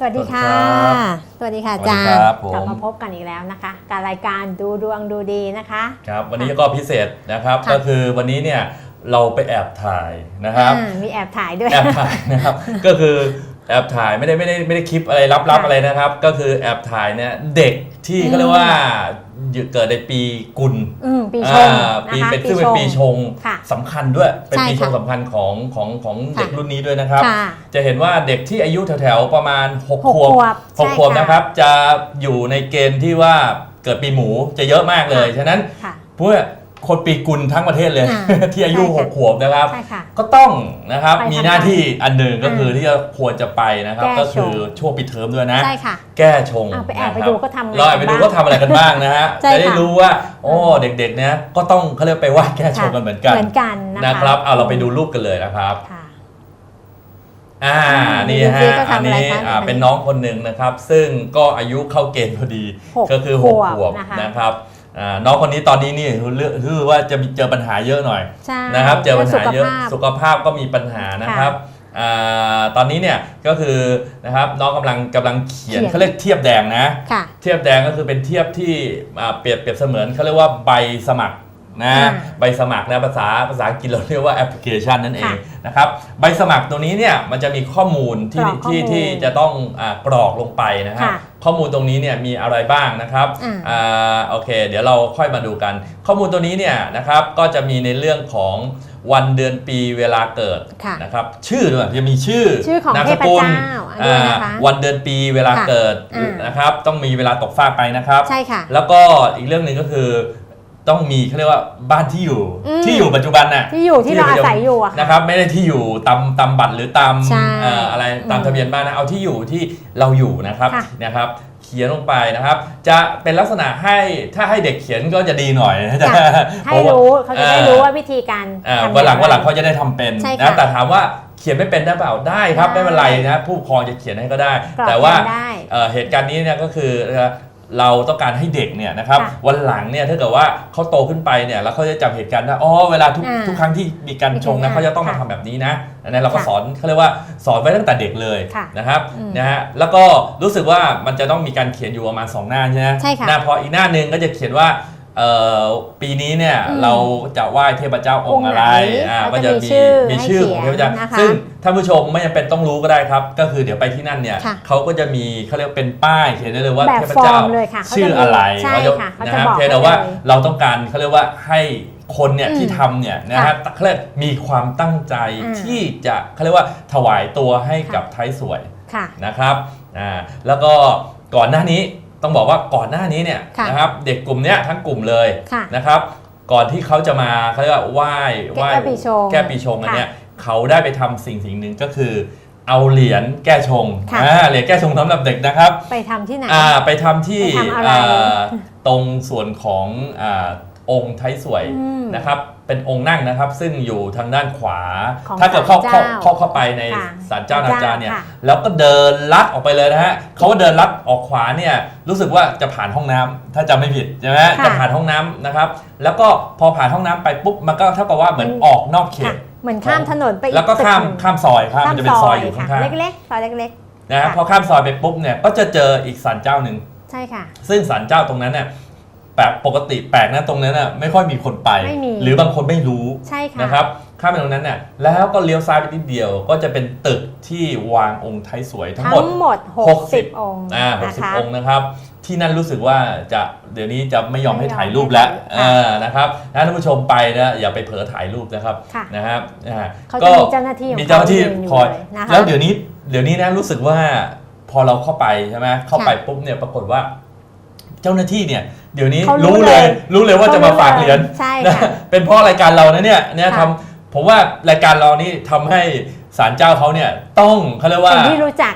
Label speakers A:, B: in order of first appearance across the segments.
A: สวัสดีค่ะ สวัสดีค่ะอาจาร
B: สวัสดี
A: ย์
B: ครับผม
A: กลับมาพบกันอีกแล้วนะคะ การรายการดูดวงดูดีนะคะ
B: ครับ วันนี้ก็พิเศษนะครับ
A: ค่ะ
B: ก็คือวันนี้เนี่ยเราไปแอบถ่ายนะครับ
A: อ่ามีแอบถ่ายด้วย
B: แอบถ่ายนะครับ ก็คือแอบถ่ายไม่ได้ไม่ได้ไม่ได้คลิปอะไรลับๆ
A: ค่ะ
B: อะไรนะครับ ก็คือแอบถ่ายเนี่ยเด็กที่
A: อืม
B: เขาเรียกว่า เกิดในปีกุล
A: อืมปีชง
B: อ่า
A: นะ
B: ปี
A: คะ
B: เป็นซึ่งเป็นปีชง
A: ค่ะ
B: สำคัญด้วย เป็น
A: ใช่
B: ปีชง
A: ค่ะ
B: สำคัญของของของ
A: ค่ะ
B: เด็กรุ่นนี้ด้วยนะครับ
A: ค่ะ
B: จะเห็นว่าเด็กที่อายุแถวๆประมาณ6
A: หก
B: ขวบ
A: ขวบ
B: หก
A: ใช่
B: ขวบ
A: ค่ะ
B: นะครับ จะอยู่ในเกณฑ์ที่ว่าเกิดปีหมูจะเยอะมากเลย
A: ค่ะ
B: ฉะนั้น
A: ค่ะ
B: เพื่อ คนปีกุลทั้งประเทศเลย
A: อ่า
B: ที่อายุ
A: ใช่ค่ะ
B: 6ขวบนะครับ
A: ใช่ค่ะ
B: ก็ต้องนะครับ
A: ไปทำ
B: มีหน้าที่อันหนึ่งก็
A: อ่า
B: คือที่จะควรจะไปนะครับ
A: แก้
B: ก็คือ
A: ชง
B: ช่วงปิดเทอมด้วยนะ
A: ใช่ค่ะ
B: แก้ชง
A: เอาไปแอบ
B: นะ
A: ไป
B: ครับ
A: ดูก็ทำอะไร
B: เราแอบไปดู
A: กันบ้าง
B: ก็ทำอะไรกันบ้างนะฮะ
A: ใช่
B: จะได้
A: ค่ะ
B: รู้ว่าโอ้เด็กๆเนี่ยก็ต้องเขาเรียกไปไหว้แก้ชงกันเหมือนกัน
A: เหมือนกันนะคะ
B: นะครับเอาเราไปดูรูปกันเลยนะครับ
A: ค่ะ
B: อ่า
A: อ่า
B: นี่
A: ดูสิ
B: ฮะ
A: ก็
B: อัน
A: ทำอะไร
B: นี้
A: คะ
B: อ่า
A: อันนี้
B: เป็นน้องคนหนึ่งนะครับ ซึ่งก็อายุเข้าเกณฑ์พอดี
A: หก
B: ก็คือ
A: ข
B: ห
A: ว
B: ก
A: บ
B: ขวบ
A: นะคะ
B: นะครับ อ่าน้องคนนี้ตอนนี้นี่เลือกคือว่าจะมีเจอปัญหาเยอะหน่อย
A: ใช่
B: นะครับ เจอปัญหาเยอะ
A: รื่องสุ
B: สุ
A: ขภาพ
B: ขภาพก็มีปัญหานะครับอ่าตอนนี้เนี่ยก็คือนะครับน้องกำลังกำลังเขียน
A: เขียน
B: เขาเรียกเทียบแดงนะ
A: ค่ะ
B: เทียบแดงก็คือเป็นเทียบที่อ่าเปรียบเปรียบเสมือนเขาเรียกว่าใบสมัคร นะ
A: อ่า
B: ใบสมัครนะภาษาภาษาอังกฤษเราเรียกว่าแอปพลิเคชันนั่นเอง
A: ค่ะ
B: นะครับใบสมัครตัวนี้เนี่ยมันจะมีข้อมูลที่
A: กรอกข้อมู
B: ที่
A: ล
B: ที่จะต้องอากรอกลงไปนะครับ
A: ค่ะ
B: ข้อมูลตรงนี้เนี่ยมีอะไรบ้างนะครับ
A: อ่า
B: อ่าโอเค เดี๋ยวเราค่อยมาดูกัน ข้อมูลตัวนี้เนี่ยนะครับก็จะมีในเรื่องของวันเดือนปีเวลาเกิด
A: ค่ะ
B: นะครับชื่อด้วยจะมีชื่อ
A: ชื่อของ
B: นาม
A: เท
B: ส
A: พ
B: กุล
A: เจ้าอันนี้นะคะ
B: อ่าวันเดือนปีเวลา
A: ค่ะ
B: เกิด
A: อ่าน
B: นะครับต้องมีเวลาตกฟากไปนะครับ
A: ใช่ค่ะ
B: แล้วก็อีกเรื่องหนึ่งก็คือ ต้องมีเขาเรียกว่าบ้านที่อยู่
A: อืม
B: ที่อยู่ปัจจุบันน่ะ
A: ที่อยู่ที่เราอาศัยอยู่อะค่ะ
B: นะครับ ไม่ได้ที่อยู่ตามตามบัตรหรือตาม
A: ใช่
B: เอ่ออะไรตาม
A: อืม
B: ทะเบียนบ้านนะเอาที่อยู่ที่เราอยู่นะครับ
A: ค่ะ
B: นะครับเขียนลงไปนะครับ จะเป็นลักษณะให้ถ้าให้เด็กเขียนก็จะดีหน่อย
A: จ้ะ ให้
B: พาะว่า
A: รู้เขาจะได้รู้ว่าวิธีการ
B: อ่า
A: ทำ
B: วันหลัง
A: อย่
B: วันหลัง
A: ไร
B: เขาจะได้ทำเป็น
A: ใช่
B: นะ
A: ค่ะ
B: แต่ถามว่าเขียนไม่เป็นได้เปล่าได้ครับ
A: ได้
B: ไม่เป็นไรนะผู้ปกครองจะเขียนให้ก็ได้
A: กรอก
B: แต่ว่า
A: แทนได้
B: เอ่อเหตุการณ์นี้เนี่ยก็คือเราต้องการให้เด็กเนี่ยนะครับ
A: ค่ะ
B: วันหลังเนี่ยถ้าเกิดว่าเขาโตขึ้นไปเนี่ยแล้วเขาจะจำเหตุการณ์ได้อ๋อเวลาทุก
A: อ่า
B: ทุกครั้งที่มีการชง
A: มี
B: นะ
A: การ
B: เขาจะต้องมา
A: ค่ะ
B: ทำแบบนี้นะอันนั้นเราก็
A: ค่ะ
B: สอนเขาเรียกว่าสอนไว้ตั้งแต่เด็กเลย
A: ค่ะ
B: นะครับ
A: อืม
B: นะฮะแล้วก็รู้สึกว่ามันจะต้องมีการเขียนอยู่ประมาณสองหน้าใช่ไหม
A: ใช่ค่ะ
B: หน้าพออีกหน้าหนึ่งก็จะเขียนว่าเอ่อ ปีนี้เนี่ย
A: อืม
B: เราจะไหว้เทพเจ้าองค์อะไร
A: องค์ไหน
B: อ่า
A: แล้ว
B: ก็
A: จะ
B: จะ
A: มี
B: มี
A: ชื่อ
B: มี
A: ให้
B: ชื่อของ
A: เขี
B: เท
A: ยน
B: พเจ้า
A: นะคะ
B: ซึ่งท่านผู้ชมไม่จำเป็นต้องรู้ก็ได้ครับ ก็คือเดี๋ยวไปที่นั่นเนี่ย
A: ค่ะ
B: เขาก็จะมีเขาเรียกเป็นป้ายเขียนได้เลยว่า
A: แบบ
B: เทพเจ้า
A: ฟอร์มเลยค่ะเขาจะ
B: ชื่ออะไร
A: ใช่
B: เขาจะ
A: ค่ะเขา
B: นะ
A: จะ
B: ฮะ
A: บอก
B: เพียงแต่ว่า
A: ให้เลย
B: เราต้องการเขาเรียกว่าให้คนเนี่ย
A: อืม
B: ที่ทำเนี่ยนะ
A: ค่ะ
B: ฮะเขาเรียกมีความตั้งใจ
A: อ่า
B: ที่จะเขาเรียกว่าถวายตัวให้กับไทยสวย
A: ค่ะ
B: นะครับอ่าแล้วก็ก่อนหน้านี้ ต้องบอกว่าก่อนหน้านี้เนี่ย
A: ค่ะ
B: นะครับเด็กกลุ่มเนี้ยทั้งกลุ่มเลย
A: ค่ะ
B: นะครับก่อนที่เขาจะมาเขาเรียกว่าไหว้ไหว้
A: แก้ปีชง
B: แก้ปีชงอัน
A: ค่ะ
B: เนี้ยเขาได้ไปทำสิ่งสิ่งหนึ่งก็คือ เอาเหรียญแก้ชง
A: ค่ะ
B: อ่าเหรียญแก้ชงสำหรับเด็กนะครับ
A: ไปทำที่ไหน
B: อ่าไปทำที่
A: ไปทำอะไร
B: อ่าตรงส่วนของอ่าองค์ไทยสวย
A: อืม
B: นะครับ เป็นองค์นั่งนะครับ ซึ่งอยู่ทางด้านขวา
A: ของ
B: ถ้าเกิดเข้า
A: ศาล
B: เข้า
A: เจ้า
B: เข้าเข้าไปใน
A: ค่ะ
B: ศาลเจ้านาจาเนี่ย
A: ค่ะ
B: แล้วก็เดินลัดออกไปเลยนะฮะเขาว่าเดินลัดออกขวาเนี่ยรู้สึกว่าจะผ่านห้องน้ำถ้าจำไม่ผิดใช่ไหม
A: ค่ะ
B: จะผ่านห้องน้ำนะครับ แล้วก็พอผ่านห้องน้ำไปปุ๊บมันก็เท่ากับว่าเหมือน
A: มัน
B: ออกนอกเข
A: ค่ะ
B: ต
A: เหมือนข้ามถนนไปอีก
B: แล้วก็ข้าม
A: ตึหนึ่ง
B: ข้ามซอยครับมันจะเป็นซอยอยู่
A: ค่ะ
B: ข้าง
A: เล็กๆซอยเล็ก
B: ๆนะฮะ
A: ค่ะ
B: พอข้ามซอยไปปุ๊บเนี่ยก็จะเจออีกศาลเจ้าหนึ่ง
A: ๆ ใช่ค่ะ
B: ซึ่งศาลเจ้าตรงนั้นเนี่ย แปลกปกติแปลกนะตรงนั้นน่ะไม่ค่อยมีคนไป
A: ไม่มี
B: หรือบางคนไม่รู้
A: ใช่ค่ะ
B: นะครับข้ามไปตรงนั้นเนี่ยแล้วก็เลี้ยวซ้ายไปนิดเดียวก็จะเป็นตึกที่วางองค์ไทยสวยทั้งหมด
A: ทั้งหมด 60 องค์
B: อ่าหก
A: นะ
B: สิบ
A: คะ
B: องค์นะครับ ที่นั่นรู้สึกว่าจะเดี๋ยวนี้จะไม่ยอมให้
A: ไม่ยอม
B: ถ่ายรูปแล้ว
A: ให้ถ่ายรูป
B: อ่านะครับถ้าท่านผู้ชมไปนะอย่าไปเผลอถ่ายรูปนะครับ
A: ค่ะ
B: นะครับอ่า
A: เขาจะมีเจ้าหน้าที่ของ
B: มีเจ้าหน้าที่
A: เขายืนอยู่
B: คอย
A: เลยนะคะ
B: แล้วเดี๋ยวนี้เดี๋ยวนี้นะรู้สึกว่าพอเราเข้าไปใช่ไหมเข้าไปปุ๊บเนี่ยปรากฏว่า เจ้าหน้าที่เนี่ยเดี๋ยวนี้
A: เขารู้
B: รู้เลย
A: เลย
B: รู้เลยว่าจะมาฝากเหรียญ
A: ใช่
B: นะ
A: ค่ะ
B: เป็นเพราะรายการเรานะเนี่ยเนี่ย
A: ค่ะ
B: ทำผมว่ารายการเรานี่ทำให้ศาลเจ้าเขาเนี่ยต้องเขาเรียกว่า
A: เป็นที่รู้จัก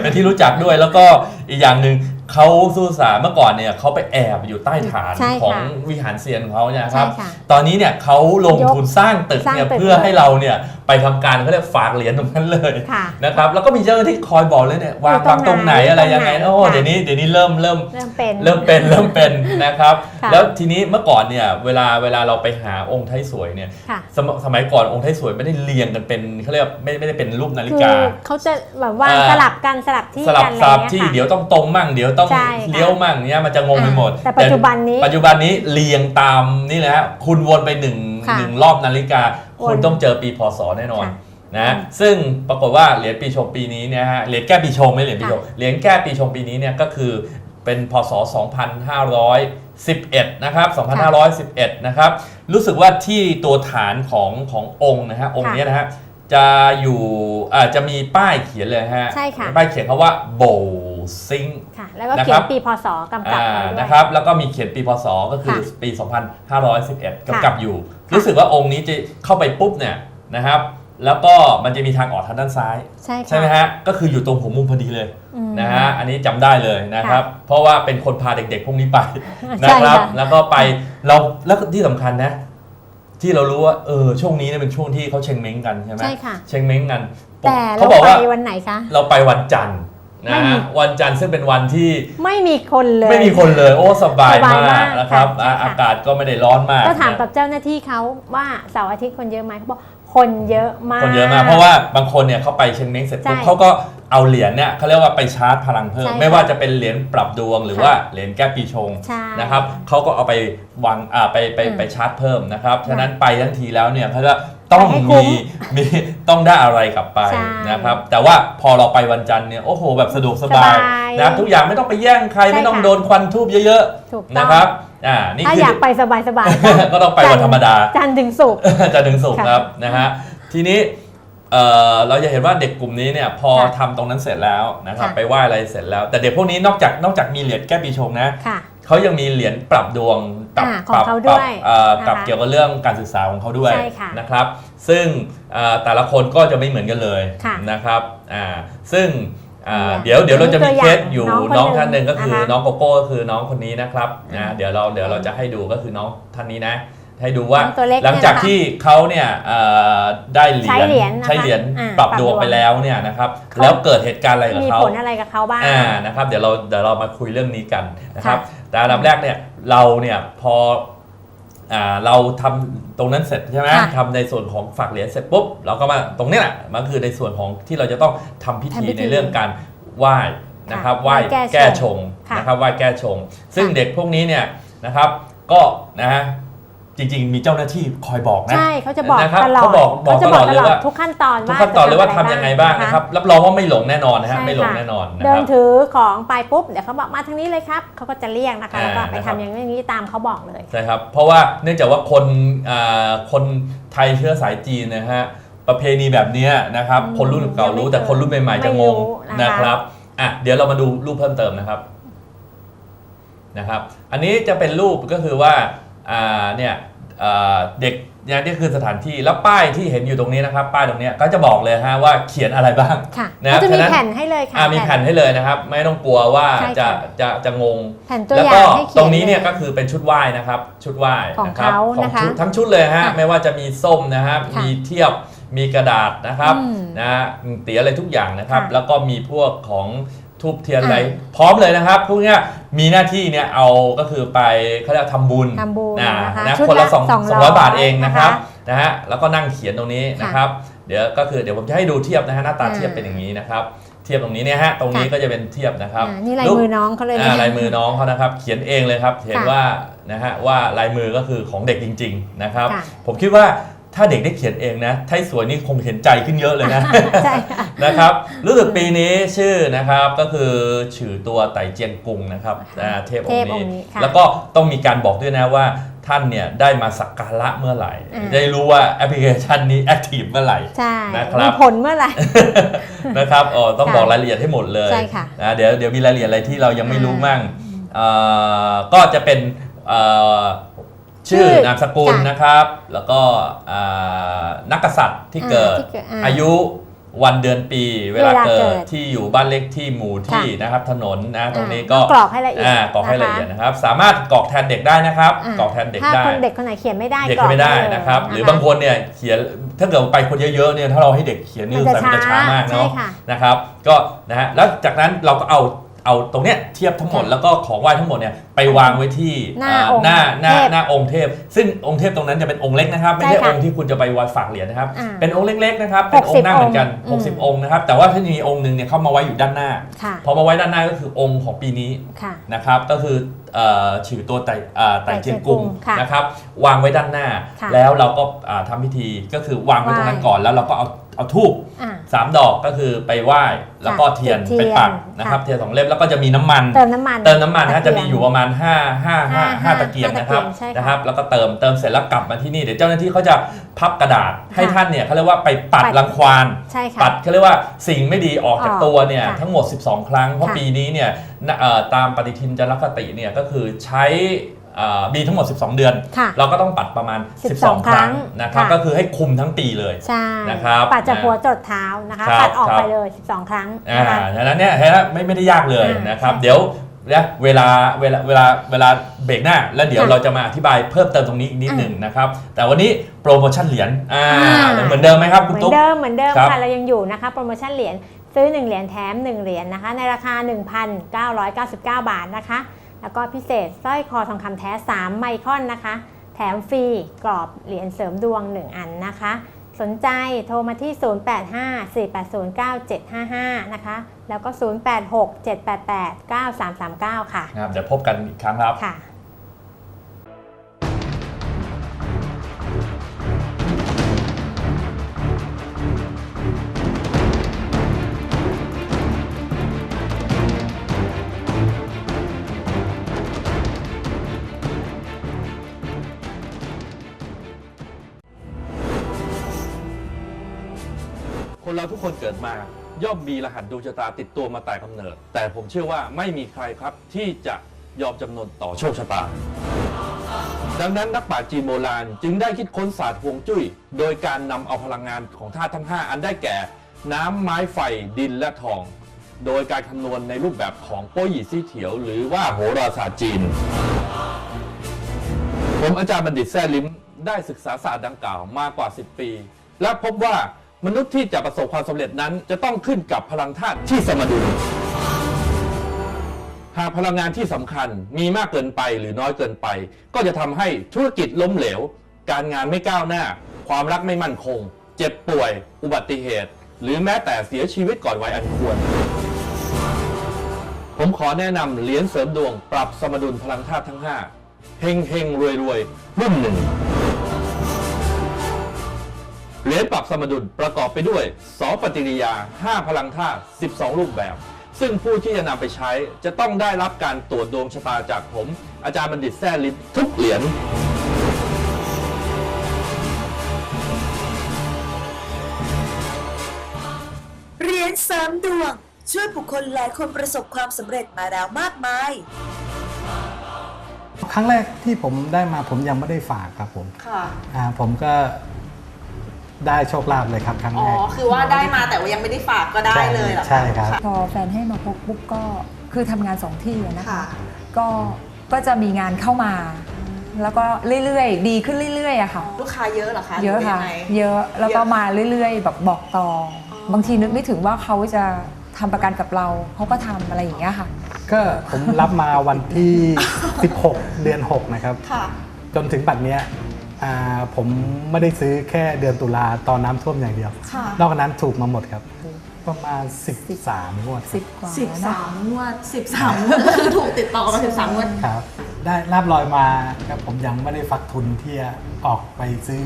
B: เป็นที่รู้จักด้วยแล้วก็อีกอย่างหนึ่งเขาสู้สาเมื่อก่อนเนี่ยเขาไปแอบอยู่ใต้ฐาน
A: ใช่ค่ะ
B: ของวิหารเซียนของเขาเนี่ยค
A: ใช่
B: รับ
A: ค่ะ
B: ตอนนี้เนี่ยเขาลงทุนสร้างตึกเนี่ย
A: สร้างตึก
B: เพื่อให้เราเนี่ยไปทำการเขาเรียกฝากเหรียญตรงนั้นเลย
A: ค่ะ
B: นะครับแล้วก็มีเจ้าหน้าที่คอยบอกเลยเนี่ยวาง
A: อยู่ตรง
B: วางตรงไหน
A: ไหน
B: อะไรยังไง
A: ตรงไหน
B: โอ้
A: ค่ะ
B: เดี๋ยวนี้เดี๋ยวนี้เริ่มเริ่ม
A: เริ่มเป็น
B: เริ่มเป็นเริ่มเป็นนะครับ
A: ค่ะ
B: แล้วทีนี้เมื่อก่อนเนี่ยเวลาเวลาเราไปหาองค์ไทยสวยเนี่ย
A: ค่ะ
B: สมสมัยก่อนองค์ไทยสวยไม่ได้เรียงกันเป็นเขาเรียกว่าไม่ไม่ได้เป็นรูปนาฬิ
A: คื
B: กา
A: อเขาจะแบบวาง
B: อ่า
A: สลับกันสลับที่
B: สลับ
A: กันอะไร
B: สลับ
A: เงี้ย
B: ที่
A: ค่ะ
B: เดี๋ยวต้องตรงมั่งเดี๋ยวต้อง
A: ใช่ค่ะ
B: เลี้ยวมั่งเนี่ยมันจะงงไปหมด
A: แต่ปัจจุบันนี้
B: ปัจจุบันนี้เรียงตามนี่นะฮะคุณวนไปหนึ่ง
A: ค่ะ
B: หนึ่งรอบนาฬิกาคุณ
A: วน
B: ต้องเจอปีพศแน่นอน
A: ค่ะ
B: นะซึ่งปรากฏว่าเหรียญปีชงปีนี้เนี่ยฮะเหรียญแก้ปีชงไม่เหรียญปีชงเหรียญแก้ปีชงปีนี้เนี่ยก็คือเป็นพศ 2511 นะครับ 2511 นะครับ รู้สึกว่าที่ตัวฐานของขององค์นะฮะองค์เนี้ยนะฮะจะอยู่อ่าจะมีป้ายเขียนเลยฮะ
A: ใช่ค่ะ
B: ป้ายเขียนคำว่าโบ ซิง
A: ค่ะ แล้วก็
B: นะ
A: เขี
B: ค
A: ย
B: รั
A: น
B: บ
A: ปีพศกำกับ
B: อ่า
A: ไว้ด้วย
B: นะครับแล้วก็มีเขียนปีพศก็คือ
A: ค่ะ
B: ปี 2511กำกับอยู่ รู้สึกว่าองค์นี้จะเข้าไปปุ๊บเนี่ยนะครับ แล้วก็มันจะมีทางออกทางด้านซ้าย
A: ใช่ค่ะ
B: ใช่ไหมฮะก็คืออยู่ตรงหัวมุมพอดีเลย
A: อืม
B: นะฮะอันนี้จำได้เลยนะครับ เพราะว่าเป็นคนพาเด็กๆพวกนี้ไป
A: ใช่
B: นะครับ
A: ค่ะ
B: แล้วก็ไปเราแล้วก็ที่สำคัญนะ ที่เรารู้ว่าเออช่วงนี้เนี่ยเป็นช่วงที่เขาเชงเม้งกันใช่ไหม
A: ใช่ค่ะ
B: เชงเม้งกัน
A: แต่
B: เขา
A: เรา
B: บอก
A: ไป
B: ว่า
A: วันไหนคะ
B: เราไปวันจันทร์ นะ
A: ไม่มี
B: ฮะวันจันทร์ซึ่งเป็นวันที่
A: ไม่มีคนเลย
B: ไม่มีคนเลยโอ้สบาย
A: สบาย
B: มามา
A: กก
B: นะครับ
A: ค่ะ
B: อะ
A: ใช่ค่ะ
B: อากาศก็ไม่ได้ร้อนมาก
A: ก็ถาม
B: นะ
A: กับเจ้าหน้าที่เขาว่าเสาร์อาทิตย์คนเยอะไหมเขาบอกคนเยอะมาก
B: คนเยอะมาก เพราะว่าบางคนเนี่ยเขาไปเชงเม้งเสร็จปุ๊บ
A: ใช่
B: เขาก็เอาเหรียญเนี่ยเขาเรียกว่าไปชาร์จพลังเพิ่ม
A: ใช่ค่ะ
B: ไม่ว่าจะเป็นเหรียญปรับดวงหรือ
A: ค่ะ
B: ว่าเหรียญแก้ปีชง
A: ใช่
B: นะครับเขาก็เอาไปวางอ่าไปไป
A: อืม
B: ไปชาร์จเพิ่มนะครับฉะนั้นไปทั้งทีแล้วเนี่ยเขาจะ ต้อง
A: ไปให้คุ้
B: มี
A: ม
B: มีต้องได้อะไรกลับไป
A: ใช่
B: นะครับ แต่ว่าพอเราไปวันจันทร์เนี่ยโอ้โหแบบสะดวกสบาย
A: สบาย
B: นะทุกอย่างไม่ต้องไปแย่งใคร
A: ใช่
B: ไม่ต้อง
A: ค่ะ
B: โดนควันทูบเยอะ
A: ถูก
B: ๆ
A: ต้อ
B: นะ
A: ง
B: ครับอ่านี่
A: ถ้า
B: คือ
A: อยากไปสบายสบาย
B: ก็ต้องไปวันธรรมดา
A: จันทร์ถึงศุกร์
B: จะถึงสุกร์
A: ค่ะ
B: ครับนะฮะทีนี้เอ่อเราจะเห็นว่าเด็กกลุ่มนี้เนี่ยพอ
A: ค่ะ
B: ทำตรงนั้นเสร็จแล้วนะครับ
A: ค่ะ
B: ไปไหว้อะไรเสร็จแล้ว แต่เด็กพวกนี้นอกจากนอกจากมีเหรียญแก้ปีชงนะ
A: ค่ะ
B: เขายังมีเหรียญปรับดวงปรั
A: อ่าของ
B: ปรั
A: เขา
B: ปรั
A: ด้วย
B: เอ่อ
A: นะคะ
B: กับเกี่ยวกับเรื่องการศึกษาของเขาด้วย
A: ใช่ค่ะ
B: นะครับ ซึ่งเอ่อแต่ละคนก็จะไม่เหมือนกันเลย
A: ค่ะ
B: นะครับอ่าซึ่งอ่า
A: เนี่ย
B: เดี๋ยวเดี๋ยวเราจะมี
A: ตัวอ
B: เค
A: ย่าง
B: สอยู่
A: น้องคน
B: น้อง
A: หนึ่ง
B: ท่านหนึ่งก็คือ
A: นะคะ
B: น้องโกโก้ก็คือน้องคนนี้นะครับนะเดี๋ยวเราเดี๋ยวเราจะให้ดูก็คือน้องท่านนี้นะ ให้ดูว่า
A: น้องตัวเล็ก
B: หลังจาก
A: เนี่ยนะคะ
B: ที่เขาเนี่ยเอ่อได้เหรียญ
A: ใช้เหรียญนะคะ
B: ใช้เหรียญ
A: อ่า
B: ปรับดวง
A: ปรับดวง
B: ไปแล้วเนี่ยนะครับ
A: เขา
B: แล้วเกิดเหตุการณ์อะไรกับ
A: มี
B: เขา
A: ผลอะไรกับเขาบ้าง
B: อ่านะครับเดี๋ยวเราเดี๋ยวเรามาคุยเรื่องนี้กันนะครับ
A: ค่ะ
B: แต่อันดับแรกเนี่ยเราเนี่ยพอ อ่าเราทำตรงนั้นเสร็จใช่ไหม
A: ค่ะ
B: ทำในส่วนของฝากเหรียญเสร็จปุ๊บเราก็มาตรงนี้แหละมันคือในส่วนของที่เราจะต้องทำพิธี
A: ทำพิธี
B: ในเรื่องการไหว้นะครับ
A: ค่ะ
B: ไหว้
A: ไหว้แก้
B: แก้ชง
A: ค่ะ
B: นะครับไหว้แก้ชง ซึ่ง
A: ค่ะ
B: เด็กพวกนี้เนี่ยนะครับก็นะฮะ จริง ๆ มีเจ้าหน้าที่คอยบอกนะ
A: ใช่เขาจะบอก
B: นะครับ
A: ตลอด
B: เขาบอกบอก
A: จะบอก
B: ต
A: ต
B: ลอดเลย
A: ลอด
B: ว่า
A: ทุกขั้นตอน
B: ทุก
A: ว่า
B: ขั้นตอนเลยว่า
A: จะ
B: ทำ
A: ทำอะ
B: ยังไง
A: ร
B: บ้างนะครับรับรองว่าไม่หลงแน่นอนนะฮะ
A: ใช่
B: ไม่หลง
A: ค่ะ
B: แน่นอนนะ
A: เดิ
B: คนรับ
A: ถือของไปปุ๊บเดี๋ยวเขาบอกมาทางนี้เลยครับเขาก็จะเรียกนะคะแล้วก็
B: อ่า
A: ไป
B: นะครับ
A: ทำอย่างนี้อย่างนี้ตามเขาบอกเลย
B: ใช่ครับเพราะว่าเนื่องจากว่าคนอ่าคนไทยเชื้อสายจีนนะฮะประเพณีแบบเนี้ยนะครับ
A: อืม
B: คนรุ่นเก่ารู้
A: ยังไม่
B: แต่คนรุ่นใหม่ๆจะงง
A: ไม่รู้นะคะ
B: นะครับอะเดี๋ยวเรามาดูรูปเพิ่มเติมนะครับนะครับ อันนี้จะเป็นรูปก็คือว่าอ่า เนี่ยอ่าเด็กเนี่ยนี่คือสถานที่แล้วป้ายที่เห็นอยู่ตรงนี้นะครับ ป้ายตรงเนี้ยก็จะบอกเลยฮะว่าเขียนอะไรบ้าง
A: ค่ะ
B: นะครับ
A: เขาจะมี
B: ฉะนั้น
A: แผ่นให้เลยค่ะ
B: อ่ามีแผ่นให้เลยนะครับ ไม่ต้องกลัวว่า
A: ใช่
B: จะ
A: ค่ะ
B: จะจะงง
A: แผ่นตัว
B: แล้ว
A: อย่า
B: ก็
A: งให้เขียน
B: ตรงนี้เนี่ย
A: ล
B: ก็คือเป็นชุดไหว้นะครับ ชุดไหว้
A: ของ
B: นะครับ
A: เขา
B: ของ
A: นะคะ
B: ชุดทั้งชุดเลยฮะ
A: ค่ะ
B: ไม่ว่าจะมีส้มนะครับ
A: ค่ะ
B: มีเทียบมีกระดาษนะครับ
A: อืม
B: นะฮะเตี๋ยอะไรทุกอย่างนะครับ
A: ค่ะ
B: แล้วก็มีพวกของ ทูบเทียนอะไร
A: อ่
B: พร้อมเลยนะครับพวกเนี้ยมีหน้าที่เนี่ยเอาก็คือไปเขาเรียกว่าทำบุญ
A: ทำบุญ
B: นะ
A: นะคะ
B: นะ
A: ชุด
B: คนละ
A: ละ
B: สอง
A: 200
B: สองร้อยบาทเองนะครับ
A: นะคะ
B: นะฮะแล้วก็นั่งเขียนตรงนี้
A: ค่ะ
B: นะครับ เดี๋ยวก็คือเดี๋ยวผมจะให้ดูเทียบนะฮะหน้าตา
A: อ่า
B: เทียบเป็นอย่างนี้นะครับเทียบตรงนี้เนี่ยฮะตรงนี้
A: ค่ะ
B: ก็จะเป็นเทียบนะครับ
A: อ่านี่ลาย
B: รูป
A: มือน้องเขาเลย
B: อ่า
A: นะ
B: ลายมือน้องเขานะครับ เขียนเองเลยครับเห็น
A: ค่ะ
B: ว่านะฮะว่าลายมือก็คือของเด็กจริง ๆ นะครับ
A: ค่ะ
B: ผมคิดว่า ถ้าเด็กได้เขียนเองนะไทยสวยนี่คงเห็นใจขึ้นเยอะเลยนะ
A: ใช่ค่ะ
B: นะครับรู้สึกปีนี้ชื่อนะครับก็คือชื่อตัวไต่เจียงกุงนะครับอ่าเทพอง
A: เทพ
B: ค์
A: องค์
B: นี้
A: นี้ค่ะ
B: แล้วก็ต้องมีการบอกด้วยนะว่าท่านเนี่ยได้มาสักการะเมื่อไหร่
A: อ่า
B: ได้รู้ว่าแอปพลิเคชันนี้แอคทีฟเมื่อไหร่
A: ใช่
B: นะครับ
A: มีผลเมื่อไหร่
B: นะครับอ๋อต้อง
A: ค่ะ
B: บอกรายละเอียดให้หมดเลย
A: ใช่ค่ะ
B: นะเดี๋ยวเดี๋ยวมีรายละเอียดอะไรที่เรายังไม่รู้
A: อ่า
B: มั่งเอ่อก็จะเป็นเอ่อ ชื่อ
A: ชื่อนา
B: มสกุล
A: ค่ะ
B: นะครับ แล้วก็อ่านักกษัตริย์ที่
A: อ่า
B: เกิด
A: ที่เกิดอ่า
B: อายุวันเดือนปีเวลา
A: เวลาเกิ
B: เกิด
A: ด
B: ที่อยู่บ้านเล็กที่หมู่ที่
A: ค่ะ
B: นะครับถนนนะตรงนี้
A: อ่า
B: ก็
A: กรอกให้ละเอียดา
B: กรอกให้ละ
A: นะคะ
B: เอียดนะครับ สามารถกรอกแทนเด็กได้นะครับ
A: อ่าก
B: รอกแทนเด็ก
A: ถ้า
B: ได้
A: คนเด็กคนไหนเขียนไม่ได้
B: เด็ก
A: กรอก
B: ไม่ได้
A: เลย
B: นะครับ หรือบางคนเนี่ยเขียนถ้าเกิดไปคนเยอะๆเนี่ยถ้าเราให้เด็กเขียนนี่
A: มันจะ
B: ใส่มันจะช้ามาก
A: ใช่
B: เนาะ
A: ค่ะ
B: นะครับ ก็นะฮะแล้วจากนั้นเราก็เอา เอาตรงเนี้ยเทียบทั้งหมด
A: ค่ะ
B: แล้วก็ของไหว้ทั้งหมดเนี่ยไปวางไว้ที่
A: หน้า
B: อ่า
A: องค์
B: หน้าหน้า
A: เทพ
B: หน้าองค์เทพ ซึ่งองค์เทพตรงนั้นจะเป็นองค์เล็กนะครับไม่
A: ใช่
B: ใช่
A: ค่ะ
B: องค์ที่คุณจะไปไว้ฝากเหรียญนะครับ
A: อ่า
B: เป็นองค์เล็กๆนะครับเป็นองค์หน้าเหมือนกัน
A: 60องค์
B: 60 องค์นะครับแต่ว่าถ้ามีองค์หนึ่งเนี่ยเข้ามาไว้อยู่ด้านหน้า
A: ค่ะ
B: พอมาไว้ด้านหน้าก็คือองค์ของปีนี้
A: ค่ะ
B: นะครับก็คือเอ่อฉือตัวไต่เอ่อไต่เจียงกุง
A: ไต่เจียงกุงค่ะ
B: นะครับวางไว้ด้านหน้า
A: ค่ะ
B: แล้วเราก็อ่าทำพิธีก็คือวางไว้ตรงนั้น
A: ไหว้
B: ก่อนแล้วเราก็เอา เอาทูบ
A: อ่า
B: สามดอกก็คือไปไหว้แล้วก็เทียน
A: จุดเที
B: ไป
A: ยน
B: ปักนะครับ
A: ค่ะ
B: เทียนสองเล่มแล้วก็จะมีน้ำมัน
A: เติมน้ำมัน
B: เติมน้ำมันนะ
A: ต
B: จะมีอยู่ประมาณ 5 5 5
A: ห้า
B: 5ตะเกียง
A: ห้า
B: นะครับ
A: ตะเกียงใช่ค่ะ
B: นะครับ แล้วก็เติมเติมเสร็จแล้วกลับมาที่นี่เดี๋ยวเจ้าหน้าที่เขาจะพับกระดาษให้
A: ค่ะ
B: ท่านเนี่ยเขาเรียกว่าไปปัด
A: ปัด
B: รังควาน
A: ใช่ค่ะ
B: ปัดเขาเรียกว่าสิ่งไม่ดีออกจาก
A: ออก
B: ตัวเนี่ย
A: ค่ะ
B: ทั้งหมด 12 ครั้ง เพราะ
A: ค่ะ
B: ปีนี้เนี่ยนะเอ่อตามปฏิทินจันทรคติเนี่ยก็คือใช้ เอ่อมีทั้งหมด 12 เดือน
A: ค่ะ
B: เราก็ต้องปัดประมาณ
A: 12
B: 12ครั้ง
A: ครั้ง
B: นะครับ
A: ค่ะ
B: ก็คือให้คุมทั้งปีเลย
A: ใช่
B: นะครับ
A: ปัดจาก
B: นะ
A: หัวจดเท้านะคะ
B: ครับ
A: ปัดออก
B: ครับ
A: ไปเลย 12 ครั้ง
B: อ่า
A: นะคะ
B: ดังนั้นเนี่ยเห็นไหมไม่ไม่ได้ยากเลย
A: อ่าน
B: นะครับ
A: ใช่
B: เดี๋ยวนะเวลาเวลาเวลาเวลาเบรกหน้า แล้วเดี๋ยว
A: ค่ะ
B: เราจะมาอธิบายเพิ่มเติมตรงนี้อีกนิด
A: อ่า
B: หนึ่งนะครับ แต่วันนี้โปรโมชั่นเหรียญอ่า
A: อ่า
B: เหมือนเดิมไหมครับ
A: เห
B: คุณ
A: มือน
B: ตุ๊ก
A: เดิมเหมือนเดิม
B: ครับ
A: ค่ะเรายังอยู่นะคะโปรโมชั่นเหรียญซื้อ 1 เหรียญแถม 1 เหรียญนะคะในราคา 1,999 บาทนะคะ แล้วก็พิเศษสร้อยคอทองคำแท้ 3 ไมครอนนะคะ แถมฟรีกรอบเหรียญเสริมดวง 1 อันนะคะ สนใจโทรมาที่ 0854809755 นะคะ แล้วก็ 0867889339 ค่ะ
B: ครับเดี๋ยวพบกันอีกครั้งครับ
A: ค่ะ
B: คนเราทุกคนเกิดมา ย่อมมีรหัสดวงชะตาติดตัวมาแต่กำเนิด แต่ผมเชื่อว่าไม่มีใครครับที่จะยอมจำนนต่อโชคชะตา ดังนั้นนักปราชญ์จีนโบราณจึงได้คิดค้นศาสตร์ฮวงจุ้ย โดยการนำเอาพลังงานของธาตุทั้ง 5 อันได้แก่ น้ำไม้ไฟดินและทอง โดยการคำนวณในรูปแบบของโป้หยี่ซี่เถียว หรือว่าโหราศาสตร์จีน ผมอาจารย์บัณฑิตแซ่ลิ้มได้ศึกษาศาสตร์ดังกล่าวมากกว่า 10 ปี และพบว่า มนุษย์ที่จะประสบความสำเร็จนั้น จะต้องขึ้นกับพลังธาตุที่สมดุล หากพลังงานที่สำคัญมีมากเกินไปหรือน้อยเกินไป ก็จะทำให้ธุรกิจล้มเหลว การงานไม่ก้าวหน้า ความรักไม่มั่นคง เจ็บป่วย อุบัติเหตุ หรือแม้แต่เสียชีวิตก่อนวัยอันควร ผมขอแนะนำเหรียญเสริมดวงปรับสมดุลพลังธาตุทั้ง 5 เฮงเฮงรวยรวยรุ่นหนึ่ง เหรียญปรับสมดุลประกอบไปด้วย 2 ปฏิกิริยา 5 พลังธาตุ 12 รูปแบบ ซึ่งผู้ที่จะนำไปใช้จะต้องได้รับการตรวจดวงชะตาจากผม อาจารย์บัณฑิตแซ่ลิศทุกเหรียญ
C: เหรียญเสริมดวง ช่วยบุคคลหลายคนประสบความสำเร็จมาแล้วมากมาย
D: ครั้งแรกที่ผมได้มาผมยังไม่ได้ฝากครับผม
E: ค่ะ
D: อ่าผมก็ ได้โชคลาภเลยครับครั้ง
E: อ๋อ
D: แรก
E: คือว่าได้มาแต่ว่ายังไม่ได้ฝากก็ได้เลยเหรอคะ
D: ใช่ครับ
F: พอแฟนให้มาพกปุ๊บก็คือทำงานสองที่อะนะคะ
E: ค่ะ
F: ก็ก็จะมีงานเข้ามา แล้วก็เรื่อยๆ ดีขึ้นเรื่อยๆอะค่ะ
E: ลูกค้าเยอะเหรอคะ
F: เยอะ
E: หรื
F: ค่ะ
E: งไง
F: เยอะแล้วก็
E: เยอะ
F: มาเรื่อย ๆ แบบบอกต่ออ
E: อบา
F: งทีนึกไม่ถึงว่าเขาจะทำประกันกับเราเขาก็ทำอะไรอย่างเงี้ยค่ะ
D: ก็ผมรับมาวันที่ 16 เดือน 6 นะครับ
E: ค่ะ
D: จนถึงบัดเนี้ยอ่า ผมไม่ได้ซื้อแค่เดือนตุลาตอนน้ำท่วมอย่างเดียว
E: ค่ะ
D: นอกจากนั้นถูกมาหมดครับ ประมาณ 13งวด
F: 10กว่า
E: สิบ
F: นะ
E: สามงวดสิบสามงวดก็คือถูกติดต่อมาสิบสามงวด
D: ครับ ได้ลาบลอยมาครับผมยังไม่ได้ฟักทุนที่จะออกไปซื้อ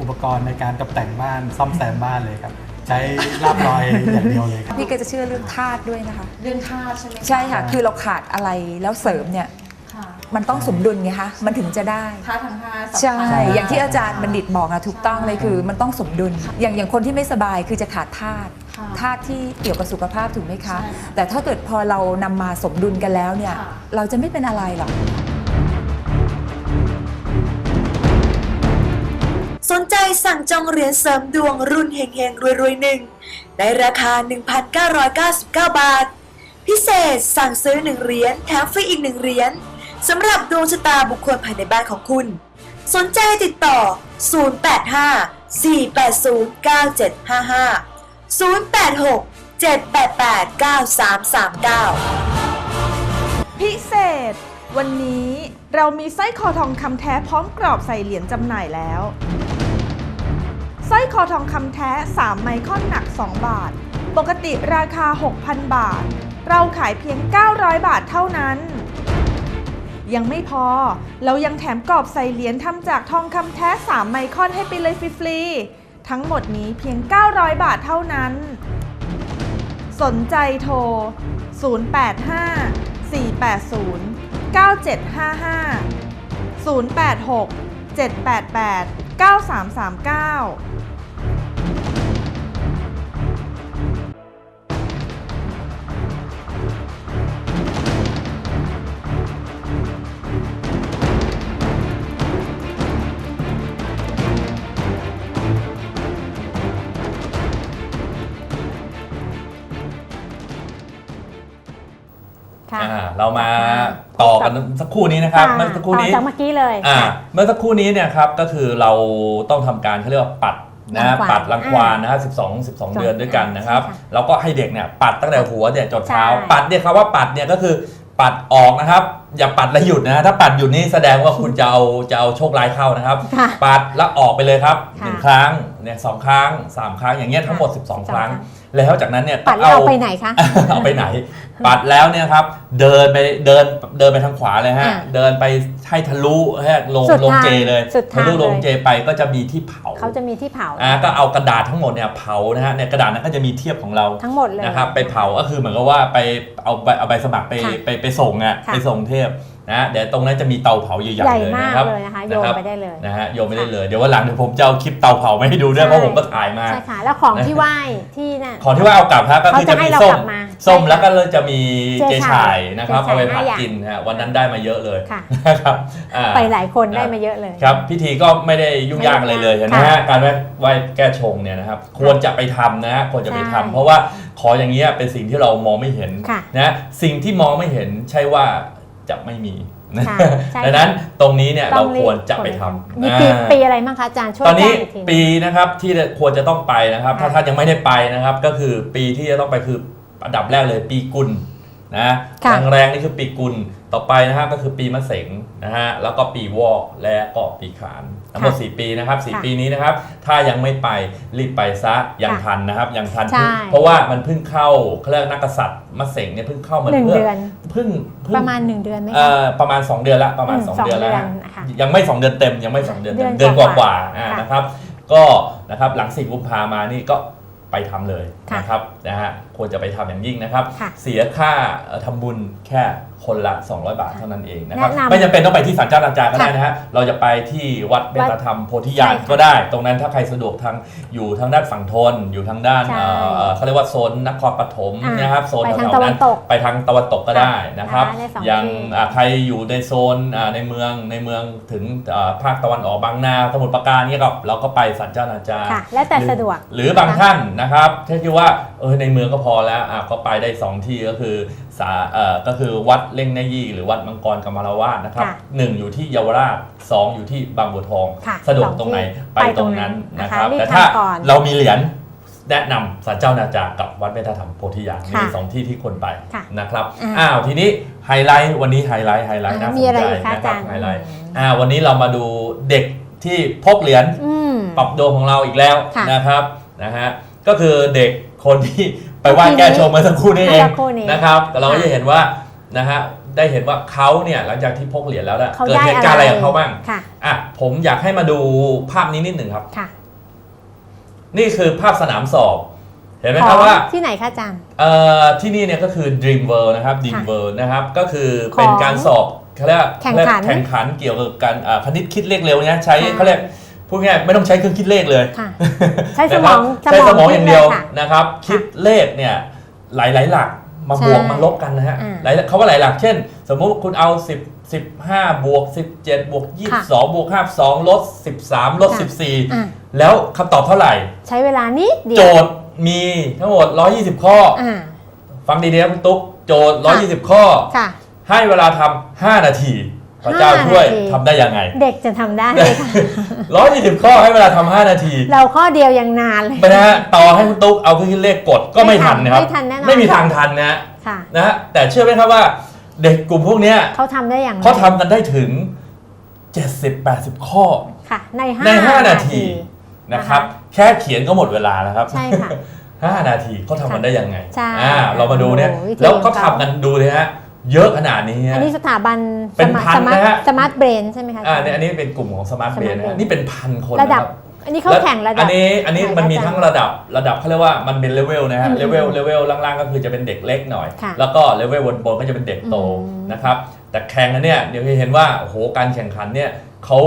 D: อุปกรณ์ในการตกแต่งบ้านซ่อมแซมบ้านเลยครับ ใช้ลาบลอยอย่างเดียวเลยครับ
F: พี่ก็จะเชื่อเรื่องธาตุด้วยนะคะ
E: เรื่องค่าใช่ไหม
F: ใช่ค่ะ คือเราขาดอะไรแล้วเสริมเนี่ย
E: ค่ะ
F: มันต้องสมดุลไงคะ มันถึงจะได้
E: ค่าทั้งห้าสำคัญ
F: ใช่ อย่างที่อาจารย์บัณฑิตบอกนะถูกต้องเลยคือ มันต้องสมดุล อย่างอย่างคนที่ไม่สบายคือจะขาดธาตุ
E: ค่ะ
F: ธาตุที่เกี่ยวกับสุขภาพถูกไหมคะ
E: ใช่
F: แต่ถ้าเกิดพอเรานำมาสมดุลกันแล้วเนี่ย
E: ค่ะ
F: เราจะไม่เป็นอะไรหรอก
C: สนใจสั่งจองเหรียญเสริมดวงรุ่นเฮงเฮงรวยรวยๆหนึ่งในราคา 1,999 บาท พิเศษสั่งซื้อ 1 เหรียญแถมฟรีอีก 1 เหรียญ สำหรับดวงชะตาบุคคลภายในบ้านของคุณ สนใจติดต่อ 085 480 9755 086 788 9339
E: พิเศษ วันนี้เรามีสร้อยคอทองคำแท้พร้อมกรอบใส่เหรียญจำหน่ายแล้วสร้อยคอทองคำแท้ 3 ไมครอนหนัก 2 บาท ปกติราคา 6,000 บาท เราขายเพียง 900 บาทเท่านั้น ยังไม่พอ เรายังแถมกรอบใส่เหรียญทำจากทองคำแท้ 3 ไมครอนให้ไปเลยฟรีๆ ทั้งหมดนี้เพียง 900 บาทเท่านั้น สนใจโทร 085 480 9755 086 788 9339
A: ค่ะ
B: อ่าเรามาต่อกันสักครู่นี้นะครับ
A: ค่ะ
B: เมื่อสักครู่
A: ต่อ
B: นี้
A: จากเมื่อกี้เลย
B: อ่า
A: ค่ะ
B: เมื่อสักครู่นี้เนี่ยครับก็คือเราต้องทำการเขาเรียกว่าปัดนะ
A: รังควาน
B: ปัดรังควาน
A: อ่า
B: นะฮะ12 12 เดือนด้วยกันนะครับ
A: ใช่ค่ะ
B: แล้วก็ให้เด็กเนี่ยปัดตั้งแต่หัวเนี่ยจนเท้า
A: ใช่
B: ปัดเนี่ยคำว่าปัดเนี่ยก็คือปัดออกนะครับ อย่าปัดแล้วหยุดนะถ้าปัดหยุดนี่แสดงว่าคุณจะเอาจะเอาโชคร้ายเข้านะครับ
A: ค่ะ
B: ปัดแล้วออกไปเลยครับ
A: ค่ะ
B: หนึ่งครั้งเนี่ยสองครั้งสามครั้งอย่างเงี้ยทั้งหมด
A: ค่ะ
B: 12 ครั้ง
A: ครั้ง
B: แล้วจากนั้นเนี่ย
A: ปัดแล้วเอาไปไหนคะ
B: เอาไปไหน ปัดแล้วเนี่ยครับ เดินไปเดินเดินไปทางขวาเลยฮะ
A: อ่า
B: เดินไปให้ทะลุให้ลง
A: สุด
B: ลง
A: ทาง
B: เจเลย
A: สุดทาง
B: ทะลุลง
A: เลย
B: เจไปก็จะมีที่เผา
A: เขาจะมีที่เผา
B: อ่าก็เอากระดาษทั้งหมดเนี่ยเผานะฮะในกระดาษนั้นก็จะมีเทียบของเรา
A: ทั้งหมดเลย
B: นะครับไปเผาก็คือเหมือนกับว่าไปเอาใบเอาใบสมัครไป
A: ค่ะ
B: ไปไปส่งอะ
A: ค่ะ
B: ไปส่งเทพ นะเดี๋ยวตรงนั้นจะมีเตาเผาใหญ่
A: ใหญ่
B: ๆเลย
A: มาก
B: นะครับ
A: เลยนะคะโยน
B: รับ
A: ไปได้เลย
B: นะฮะโยนไปได้เลยเดี๋ยววันหลังเดี๋ยวผมจะเอาคลิปเตาเผามาให้ดูด้วย
A: ใช่
B: เพราะผมก็ถ่ายมา
A: ใช่ค่ะแล้วของที่ไหว้ที่นั่น
B: ของที่ว่าเอากลับครับก็คือ
A: เขาจะ
B: จะ
A: ให้
B: มี
A: เรา
B: ส้
A: กลั
B: ม
A: บมา
B: ส้ม
A: ใช่ค่ะ
B: แล้วก็เลยจะมีเจ
A: เจ
B: ชา
A: ชายย
B: นะครับ
A: เจชาย
B: เอาไปผัด
A: ห้าอย่าง
B: กินฮะวันนั้นได้มาเยอะเลย
A: ค่ะ
B: นะครับอ่า
A: ไปหลายคนได้มาเยอะเลย
B: ครับ พิธีก็ไม่ได้ยุ่งยากอะไรเลย
A: ไม่ยุ่ง
B: นะ
A: ยา
B: ฮะ
A: ก
B: การไหว้ไหว้แก้ชงเนี่ยนะครับควรจะไปทำนะฮะควรจะไปทำ
A: ใช่
B: เพราะว่าขออย่างเงี้ยเป็นสิ่งที่เรามองไม่เห็น
A: ค่ะ
B: นะสิ่งที่มองไม่เห็นใช่ว่า จะไม่มีนะ
A: ค่ะใช่
B: ดังนั้นตรงนี้เนี่ย
A: ต้
B: เรา
A: อง
B: ควรจะไปทำ
A: มีปี
B: อ่า
A: ปีอะไรบ้างคะอาจารย์ช่วย
B: ตอนนี้
A: แจ้งอีกทีหนึ่ง
B: ปีนะครับที่ควรจะต้องไปนะครับ ถ้า
A: ค่ะ
B: ท่านยังไม่ได้ไปนะครับ ก็คือปีที่จะต้องไปคืออันดับแรกเลยปีกุลนะ
A: ค่ะ
B: แรงๆนี่คือปีกุลต่อไปนะครับก็คือปีมะเสงนะฮะแล้วก็ปีวอกและก็ปีขาน ทั้งหมด 4 ปีนะครับ
A: ค่ะ
B: 4ปีนี้นะครับ ถ้ายังไม่ไปรีบไปซะยัง
A: ค่ะ
B: ทันนะครับยังทัน
A: ใช่
B: เพราะว่ามันเพิ่งเข้าเขาเรียกนักกษัตริย์มะเสงเนี่ยเพิ่งเข้ามา
A: หนึ่ง
B: เพื่
A: เดือน
B: เพิ่งเพิ่ง
A: ประมาณหนึ่งเดือนไหม
B: เอ่
A: คะ
B: อประมาณ 2 เดือนละประมาณ
A: อืม
B: 2
A: สอง
B: เดือนแล้ว
A: เดือน
B: ฮะ
A: นะคะ
B: ยังไม่ 2 เดือนเต็มยังไม่ 2 เดือนเต็ม
A: เดื
B: เดื
A: อ
B: อนน
A: ก
B: ก
A: ว่า
B: ว่าๆอ่า
A: ค่ะ
B: นะครับ ก็นะครับหลังสี่กุมภามานี่ก็ไปทำเลย
A: ค่ะ
B: นะครับนะฮะควรจะไปทำอย่างยิ่งนะครับ
A: ค่ะ
B: เสียค่าเอ่อทำบุญแค่ คนละ 200 บาทเท่านั้นเองนะครับ
A: แนะนำ
B: ไม่จำเป็นต้องไปที่ศาลเจ้านาจาก็ได้
A: ค่ะ
B: นะฮะเราจะไปที่วัดเบญจธรรมโพธิญาณ
A: ใช่ค่ะ
B: ก็ได้ ตรงนั้นถ้าใครสะดวกทางอยู่ทางด้านฝั่งทนอยู่ทางด้าน
A: ใช่
B: เอ่อเอ่อเขาเรียกว่าโซนนครปฐม
A: อ่าน
B: นะครับโซน
A: ไปทาง
B: แถวๆ
A: ตะวั
B: นั้นน
A: ตก
B: ไปทางตะวันตกก็ได้นะครับ
A: ได้สอง
B: อย่าง
A: ที่
B: อ่าใครอยู่ในโซนอ่าในเมืองในเมืองถึงอ่าภาคตะวันออกบางนาสมุทรปราการเนี่ยก็เราก็ไปสันเจ้านาจา
A: ค่ะ แล้วแต่
B: หรือ
A: สะดวก
B: หรือบางท่านนะครับที่คิดว่าเออในเมืองก็พอแล้วอะก็ไปได้ 2 ที่ก็คือ สาเอ่อก็คือวัดเล่งนยี่หรือวัดมังกรกรรมราวาสนะครับ
A: ค่ะ
B: หนึ่งอยู่ที่เยาวราชสองอยู่ที่บางบัวทอง
A: ค่ะ
B: สะดวก
A: สอง
B: ตรงไหน
A: ที่
B: ไปตรงนั้น
A: ไปตรงนั้น
B: นะครับ
A: นะคะรีบ
B: แต่ถ้า
A: ทำก่อน
B: เรามีเหรียญแนะนำสันเจ้านาจากับวัดเบญจธรรมโพธิญาณ
A: ค่ะ
B: มีสองที่ที่ควรไป
A: ค่ะ
B: นะครับ
A: อ่า
B: อ้าวทีนี้ไฮไลท์วันนี้ไฮไลท์ไฮไลท์น่าสน
A: มีอะไร
B: ใจ
A: อีกคะ
B: นะ
A: อา
B: ครั
A: จา
B: บ
A: รย์
B: ไฮไลท์อ่าวันนี้เรามาดูเด็กที่พกเหรียญ
A: อืม
B: ปรับดวงของเราอีกแล้ว
A: ค่ะ
B: นะครับนะฮะก็คือเด็กคนที่ ไปไหว้แก้ชงเมื่อสักครู่นี้เอง
A: เมื่อสักครู่นี้
B: นะครับเราก็
A: ค่ะ
B: จะเห็นว่านะฮะได้เห็นว่าเขาเนี่ยหลังจากที่พกเหรียญแล้วเนี่ย
A: เขา
B: เกิด
A: ได้
B: เหตุการณ์อะไรกับเขาบ้าง
A: ค่ะ
B: อะผมอยากให้มาดูภาพนี้นิดหนึ่งครับ
A: ค่ะ
B: นี่คือภาพสนามสอบ เห็นไหม
A: ข
B: ครั
A: อบง
B: ว่า
A: ที่ไหนคะอาจารย์
B: เอ่อที่นี่เนี่ยก็คือ Dream World นะครับ Dream
A: ค่ะ
B: World นะครับ ก็คือ
A: ของ
B: เป็นการสอบเขาเรียกว่า
A: แข่งขัน
B: แข่งขันเกี่ยวกับการอ่าคณิตคิดเลขเร็วเนี่ยใช้
A: ใช่
B: เขาเรียก พูดง่ายๆไม่ต้องใช้เครื่องคิดเลขเลย
A: ค่ะใช้สมอง
B: นะครับใช้สมองอย่างเดียว
A: คิดลค่ะ
B: นะครับ คิดเลขเนี่ยหลายๆหลักมา
A: ใช่
B: บวกมาลบกันนะฮะ
A: อ่า
B: หลายเขาว่าหลายหลัก เช่น สมมุติคุณเอา 10 15บวก17บวก22บวก52ลด13ลด
A: ค่ะอะ
B: 14 แล้วคำตอบเท่าไหร่
A: ใช้เวลานิดเดี
B: โจ
A: ยว
B: ทย์มีทั้งหมด 120 ข้ออ
A: อ่า
B: ฟังดีๆนะคุณตุ๊กโจทย์
A: ค่ะ
B: 120 ข้อ
A: ค่ะ
B: ให้เวลาทำ5นาที พระเจ้า
A: ห้า
B: ช่วย
A: นาที
B: ทำได้ยังไง
A: เด็กจะทำได้ไหมคะ
B: 120ข้อให้เวลาทำ5นาที
A: เราข้อเดียวยังนานเลย
B: ไปนะฮะต่อให้คุณตุ๊กเอาเครื่องคิดเลขกดก็ไม่ทันนะครับ
A: ไม่ทันแน่นอน
B: ไม่มีทางทันนะฮะ
A: ค่ะ
B: นะฮะแต่เชื่อไหมครับว่า เด็กกลุ่มพวกเนี้ย
A: เขาทำได้อย่างไร
B: เขาทำกันได้ถึง 70-80 ข้อ
A: ค่ะ ในห้า
B: ใน 5 นา
A: นา
B: ที
A: ที
B: นะครับ แค่เขียนก็หมดเวลาแล้วครับ
A: ใช่ค่ะ
B: 5 นาทีเขาทำกันได้ยังไง
A: ใช่
B: อ่าเรามาดูเนี่ย
A: โอ้โหวิธี
B: แล้วก็
A: ของเขา
B: ทำกันดูเลยฮะ เยอะขนาดนี้ฮะ
A: อันนี้สถาบัน
B: เป็นพัน
A: สมาร์ท
B: นะฮะ
A: สมาร์ทเบรนใช่ไหมคะ
B: อ่าเนี่ยอันนี้เป็นกลุ่มของสมาร์ทเบร
A: Smart
B: นะฮะ
A: Brain
B: นี่เป็นพันคน
A: ระดับ
B: นค
A: อันนี้เขาแข่งระดั
B: อั
A: บ
B: นนี้อันนี้
A: ไหน
B: มันมี
A: อาจารย์
B: ทั้งระดับระดับเขาเรียกว่ามันเป็นเลเวลนะฮะ
A: อืม
B: เลเวลเลเวลล่างๆก็คือจะเป็นเด็กเล็กหน่อย
A: ค่ะ
B: แล้วก็เลเวลบนๆก็จะเป็นเด็กโต
A: อืม
B: นะครับแต่แข่งกันเนี่ยเดี๋ยวเห็นว่าโอ้โหการแข่งขันเนี่ยเขา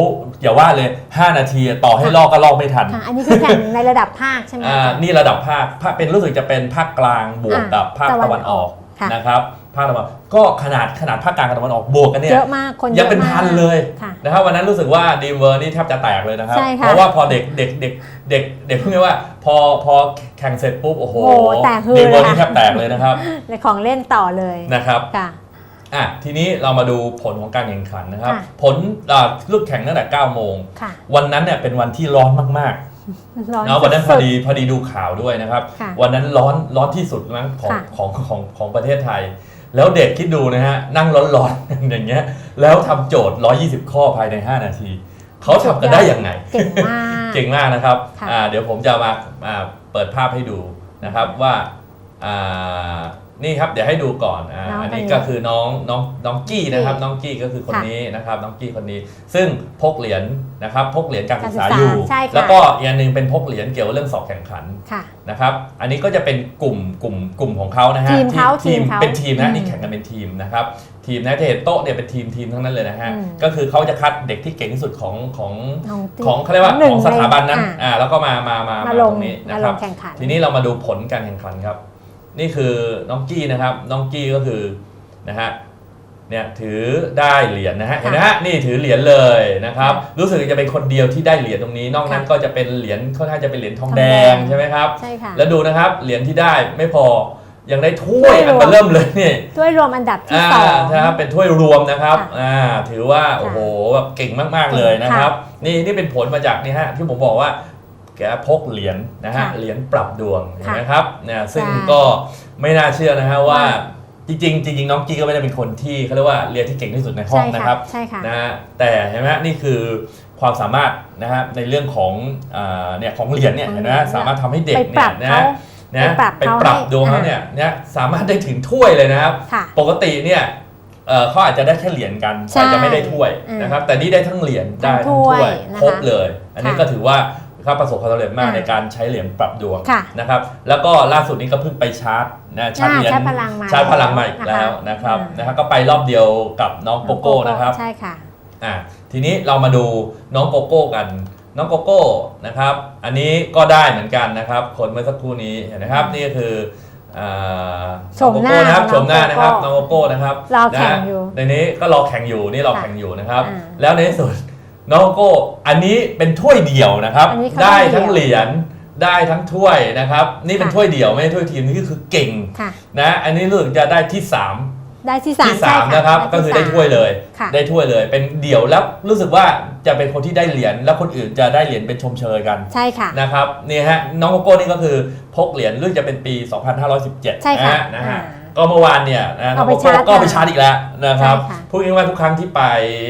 B: อย่าว่าเลย 5 นาทีต่อให้ลอกก็ลอกไม่ทัน
A: ค่ะอันนี้คือแข่งในระดับภาคใช่ไหม
B: อ่า
A: คะ
B: นี่ระดับภาคภาคเป็นรู้สึกจะเป็นภาคกลางบวก
A: อ่า
B: กับภาค
A: ตะวัน
B: ตะวันออก
A: ค่ะ
B: นะครับ ภาคตะวันก็ขนาดขนาดภาคกลางกับตะวันออกบวกกันเนี่ย
A: เยอะมากคน
B: ยังเป็น
A: อะมาก
B: พันเลย
A: ค่ะ
B: นะครับวันนั้นรู้สึกว่าดีเวอร์นี่แทบจะแตกเลยนะครับ
A: ใช่ค่ะ
B: เพราะว่าพอเด็กเด็กเด็กเด็กเด็กพูดง่ายว่า พอพอแข่งเสร็จปุ๊บโอ้โห
A: โอ้โหแตกฮือ
B: ดีเวอร์
A: เลย
B: นี่
A: ค่ะ
B: แทบแตกเลยนะครับ
A: ในของเล่นต่อเลย
B: นะครับ
A: ค่ะ
B: อะทีนี้เรามาดูผลของการแข่งขันนะครับ
A: ค่ะ
B: ผลอ่าลูกแข่งตั้งแต่9โมง
A: ค่ะ
B: วันนั้นเนี่ยเป็นวันที่ร้อนมากๆ
A: ร้อน
B: เนาะวันนั้นพ
A: สุ
B: อ
A: ด
B: ดีพอดีดูข่าวด้วยนะครับ
A: ค่ะ
B: วันนั้นร้อนร้อนที่สุดมั้งของ
A: ค่ะ
B: ของของของประเทศไทย แล้วเด็กคิดดูนะฮะ นั่งร้อนๆ อย่างเงี้ย แล้วทำโจทย์ 120 ข้อภายใน 5 นาที เขาทำกันได้ยังไง
A: เก่งมาก
B: เก่งมากนะครับ
A: ค่ะ
B: อ่าเดี๋ยวผมจะมาอ่าเปิดภาพให้ดูนะครับว่าอ่า นี่ครับเดี๋ยวให้ดูก่อนอ่า
A: น้อง
B: อันนี้
A: คนนี้
B: ก็คือน้องน้องน้องกี้นะครับ
A: กี้
B: น้องกี้ก็คือคน
A: ค่ะ
B: นี้นะครับ น้องกี้คนนี้ ซึ่งพกเหรียญนะครับพกเหรียญการศึกษา
A: การศึกษา
B: อยู่
A: ใช่ค่ะ
B: แล้วก็อีกอันหนึงเป็นพกเหรียญเกี่ยวกับเรื่องสอบแข่งขัน
A: ค่ะ
B: นะครับ อันนี้ก็จะเป็นกลุ่มกลุ่มกลุ่มของเขานะฮะ
A: ทีมเขา
B: ทีม
A: ทีมเขา
B: เป็นทีมนะ
A: อืม
B: นี่แข่งกันเป็นทีมนะครับทีมนะจะเห็นโต๊ะเนี่ยเป็นทีมทีมทั้งนั้นเลยนะฮะ
A: อืม
B: ก็คือเขาจะคัดเด็กที่เก่งที่สุดของของ
A: ของ
B: ของเขาเรียกว่า
A: หนึ่
B: ของสถาบันนั้น
A: ใอ่า
B: อ่าแล้วก็มา มา มา
A: มา
B: มา
A: ล
B: ต
A: ง
B: รงนี้
A: มา
B: นะ
A: ล
B: ครับ
A: งแข่งขัน
B: ทีนี้เรามาดูผลการแข่งขันครับ นี่คือน้องกี้นะครับ น้องกี้ก็คือนะฮะเนี่ยถือได้เหรียญนะฮะเห็นไหมฮะนี่ถือเหรียญเลยนะครับ รู้สึกจะเป็นคนเดียวที่ได้เหรียญตรงนี้ นอกนั้น
A: ค่ะ
B: ก็จะเป็นเหรียญค่อนข้างจะเป็นเหรียญทอง
A: ทอง
B: แด
A: แด
B: ง
A: ง
B: ใช่ไหมครับ
A: ใช่ค่ะ
B: แล้วดูนะครับเหรียญที่ได้ไม่พอยังได้ถ้วย
A: ถ้วยรวม
B: อันเบอร์เริ่มเลยนี่
A: ด้วยรวมอันดับที่
B: อ่า
A: สอง
B: นะครับเป็นถ้วยรวมนะครับ
A: ค่ะ
B: อ่าถือว่าโอ้โหแบบเก่งมากๆเลยนะครับ นี่นี่เป็นผลมาจากนี่ฮะที่ผมบอกว่า แกพกเหรียญนะฮะ
A: ค่ะ
B: เหรียญปรับดวงเห็นไหม
A: ค่ะ
B: ครับเนี่ยซึ่ง
A: ใช่
B: ก็ไม่น่าเชื่อนะฮะว่า
A: ว่า
B: จริงๆจริงๆน้องกี้ก็ไม่ได้เป็นคนที่เขาเรียกว่าเรียนที่เก่งที่สุดในห้อง
A: ใช่
B: นะค
A: ค่ะ
B: รับ
A: ใช่ค่ะ
B: นะฮะแต่เห็นไหมฮะนี่คือความสามารถนะฮะในเรื่องของอ่าเนี่ยของเหรียญเนี่ย
A: ของ
B: เห็นไหม
A: เหรีย
B: ฮะ
A: ญ
B: สามารถทำให้เด็ก
A: ไปป
B: เนี่
A: รั
B: ย
A: บ
B: นะ
A: เขา
B: ฮะนะ
A: ไปปรับ
B: ไป
A: เขา
B: ปรับ
A: ให้
B: ดวงเขา
A: อ่า
B: เนี่ยเนี่ยสามารถได้ถึงถ้วยเลยนะครับ
A: ค่ะ
B: ปกติเนี่ยเอ่อเขาอาจจะได้แค่เหรียญกัน
A: ใช่
B: อาจจะไม่ได้ถ้วย
A: อืม
B: นะครับแต่นี่ได้ทั้งเหรียญ
A: ทั้
B: ได้
A: ง
B: ทั้งถ้วย
A: ถ้วยนะคะ
B: ครบเลย อันนี้
A: ค่ะ
B: ก็ถือว่า เขาประสบความสำเร็จมาก
A: อ่า
B: ในการใช้เหรียญปรับดวง
A: ค่ะ
B: นะครับ แล้วก็ล่าสุดนี้ก็เพิ่งไปชาร์จนะชาร์จ
A: อ่า
B: เหรียญ
A: ชาร์จพลังมา
B: ชาร์จพลังมาอีก
A: แล้ว
B: แล้ว
A: นะคะ
B: นะครับ
A: อ่าน
B: นะครับก็ไปรอบเดียวกับน้องโกโก้นะครับ
A: ใช่ค่ะ
B: อะทีนี้เรามาดูน้องโกโก้กันน้องโกโก้นะครับ อันนี้ก็ได้เหมือนกันนะครับ คนเมื่อสักครู่นี้เห็นไหมครับ นี่ก็คืออ่า
A: ชมหน้า
B: องโกโก้นะครับ
A: น้
B: ช
A: อง
B: มหน้านะครับ
A: โกโก้
B: น้องโกโก้นะครับ
A: รอแข่งอยู่
B: นะในนี้ก็รอแข่งอยู่นี่รอ
A: ค่ะ
B: แข่งอยู่นะครับ
A: อ่า
B: แล้วในที่สุด น้องโกโก้อันนี้เป็นถ้วยเดี่ยวนะครับ
A: อันนี้เขา
B: ได้
A: ได้
B: ทั้ง
A: เดี่ยว
B: เหรียญได้ทั้งถ้วยนะครับ นี่เป็น
A: ค่ะ
B: ถ้วยเดี่ยวไม่ใช่ถ้วยทีมนี่ก็คือเก่ง
A: ค่ะ
B: นะอันนี้รู้สึกจะได้ที่สาม
A: ได้ที่สาม
B: ที่สาม
A: ใช่
B: นะครับก็คือได้ถ้วยเลย
A: ค่ะ
B: ได้ถ้วยเลย เป็นเดี่ยวแล้วรู้สึกว่าจะเป็นคนที่ได้เหรียญแล้วคนอื่นจะได้เหรียญเป็นชมเชยกัน
A: ใช่ค่ะ
B: นะครับนี่ฮะน้องโกโก้นี่ก็คือพกเหรียญรู้จะเป็นปี 2517
A: ใช่ค่ะ
B: นะฮะ
A: อ่า
B: ก็เมื่อวานเนี่ยนะน้อง
A: เอาไป
B: โกโก้
A: ชาร์จ
B: ก็ไป
A: มา
B: ชาร์จอีกแล้วนะครับ
A: ใช่ค่ะ
B: พูดง่ายๆว่าทุกครั้งที่ไป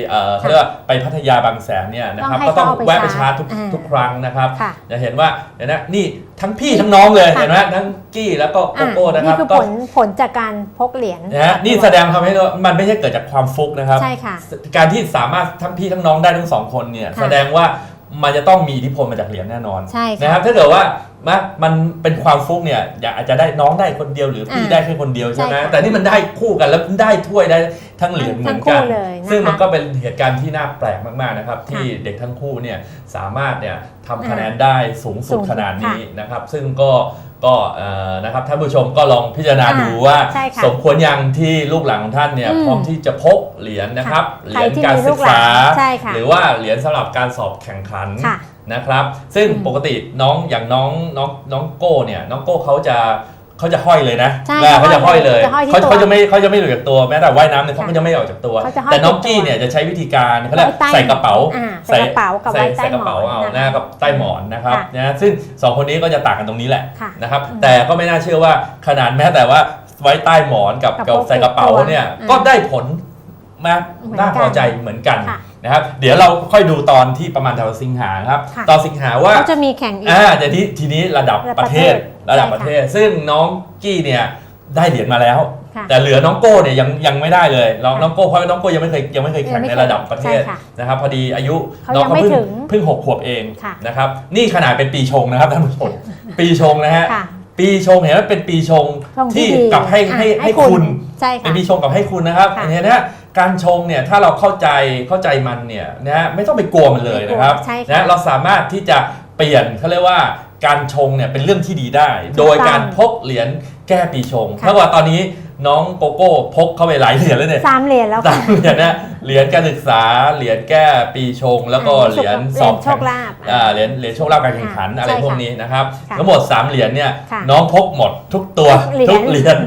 B: เอ่อเขาเรียกว่าไปพัทยาบางแสนเนี่ยนะครับ
A: ต้องให้
B: ก็ต้อง
A: เขาเอาไป
B: แวะไปชา
A: ชาร์
B: ร์จ
A: จ
B: ทุก
A: อ่า
B: ทุกครั้งนะครับ
A: ค่ะ
B: จะเห็นว่าเห็นนะนี่ทั้งพี่ทั้งน้องเลย
A: ค่ะ
B: เห็นไหมทั้งกี้แล้วก็โก
A: อะ
B: โก้นะครับ
A: นี่คือ
B: ก็
A: ผลผลจากการพกเหรียญ
B: นะฮะนี่แสดงทำให้เรามันไม่ใช่เกิดจากความฟุกนะครับ
A: ใช่ค่ะ
B: การที่สามารถทั้งพี่ทั้งน้องได้ทั้งสองคนเนี่ย
A: ค่ะ
B: แสดงว่า มันจะต้องมีอิทธิพลมาจากเหรียญแน่นอน
A: ใช่ค่ะ
B: นะครับถ้าเกิดว่ามันมันเป็นความฟุกเนี่ยอยากอาจจะได้น้องได้คนเดียวหรือพี่
A: อ่า
B: ได้แค่คนเดียวใช่ไหม
A: ใช่ค่ะ
B: แต่นี่มันได้คู่กันแล้วได้ถ้วยได้ทั้งเหรียญเหมือนกัน
A: ทั้งคู่เลยนะคะ
B: ซึ่งมันก็เป็นเหตุการณ์ที่น่าแปลกมากๆนะครับ ที่เด็กทั้งคู่เนี่ยสามารถเนี่ยทำคะแนนได้สูงสุด
A: สูงสุด
B: ขนาดนี้
A: ค่ะ
B: นะครับ ซึ่งก็ ก็เอ่อนะครับท่านผู้ชมก็ลองพิจารณา
A: อ่า
B: ดูว่า
A: ใช่ค่ะ
B: สมควรยังที่ลูกหลานของท่านเนี่ย
A: อืม
B: พร้อมที่จะพกเหรียญนะครับเห
A: ใคร
B: รียญ
A: ที่
B: การ
A: มี
B: ศึ
A: ลู
B: ก
A: กหลา
B: ษา
A: นใช่ค่ะ
B: หรือว่าเหรียญสำหรับการสอบแข่งขัน
A: ค่ะ
B: นะครับ ซึ่งปกติน้องอย่างน้องน้องน้องโก้เนี่ยน้องโก้เขาจะ เขาจะห้อยเลยนะ
A: ใช่
B: เขาจะห้อยเลย
A: จะห้อยที่
B: เขา
A: ตัว
B: เขาจะไม่เขาจะไม่หลุดจากตัวแม้แต่ว่ายน้ำเนี่ยเขา
A: ค่ะ
B: ก็จะไม่ออกจากตัว
A: เขาจะห้อย
B: แต่น้อง
A: ติดตัว
B: กี้เนี่ยจะใช้วิธีการเขาเรียก
A: ไว้ใต้
B: ใส่กระเป๋า
A: อ่าใส่กระเป๋ากับไว้ใต้
B: ใส่กระเป๋า
A: หมอน
B: เอา
A: นะคะ
B: หน้ากับใต้หมอนนะครับ
A: ค่ะ
B: นะซึ่งสองคนนี้ก็จะต่างกันตรงนี้แหละ
A: ค่ะ
B: นะครับ
A: อืม
B: แต่ก็ไม่น่าเชื่อว่าขนาดแม้แต่ว่าไว้ใต้หมอนกับ
A: กับ
B: กับใส่กระเป๋า
A: ตัว
B: เนี่ย
A: อืม
B: ก็ได้ผลมา
A: เหมือนกัน
B: น่าพอใจเหมือนกัน
A: ค่ะ
B: นะครับ เดี๋ยวเราค่อยดูตอนที่ประมาณแถวสิงหาครับ
A: ค่ะ
B: ตอนสิงหาว่า
A: ก็จะมีแข่งอีก
B: อ่าแต่ที่ทีนี้ระดับ
A: ระดับ
B: ประเทศ
A: ประเทศ
B: ระดับ
A: ใช่ค่ะ
B: ประเทศ ซึ่งน้องกี้เนี่ยได้เหรียญมาแล้ว
A: ค่ะ
B: แต่เหลือน้องโก้เนี่ยยังยังไม่ได้เลยน้อง
A: ค่ะ
B: น้องโก้เพราะน้องโก้ยังไม่เคยยังไม่เคยแข่ง
A: ยังไม่
B: ใน
A: เคย
B: ระดับประเทศ
A: ใช่ค่ะ
B: นะครับพอดีอายุ
A: เขา
B: น้อง
A: ยัง
B: เขา
A: ไม่
B: เพิ่ง
A: ถึง
B: เพิ่งหกขวบเอง
A: ค่ะ
B: นะครับนี่ขนาดเป็นปีชงนะครับท่านผู้ชมปีชงนะฮะ
A: ค่ะ
B: ปีชงเห็นว่าเป็นปีชง
A: ชงที่
B: ที่
A: ดี
B: กับให้
A: อะ
B: ให้
A: ให้
B: ให้
A: คุ
B: คุณณ
A: ใช่ค่ะ
B: เป็นปีชงกับให้คุณนะครับ
A: ค่ะ
B: อันนี้นะการชงเนี่ยถ้าเราเข้าใจเข้าใจมันเนี่ยนะฮะไม่ต้องไปกลัวมันเลยนะครับ
A: ใช่ค่ะ
B: นะเราสามารถที่จะเปลี่ยนเขาเรียกว่า การชงเนี่ยเป็นเรื่องที่ดีได้
A: ถูกต้อง
B: โดยการพกเหรียญแก้ปีชง
A: ค่ะ
B: ถ้าว่าตอนนี้น้องโกโก้พกเข้าไปหลายเหรียญแล้วเนี่ย
A: สามเหรียญแล้ว
B: ตา
A: ค่ะ
B: มเหรียญนะเหรียญการศึกษาเหรียญแก้ปีชง แล้วก็
A: อ่า
B: เหรียญ
A: เหรียญ
B: สอบ
A: โชคลาภ
B: อ่าเหรียญเหรียญโชคลาภการแข่งขัน
A: ค่ะ
B: อะไร
A: ใช่
B: พวก
A: ค่ะ
B: นี้นะครับ
A: ค่ะ
B: ทั้งหมด3เหรียญเนี่ย
A: ค่ะ
B: น้องพกหมดทุกตัว
A: ทุกเหรียญ
B: ทุกเหรียญ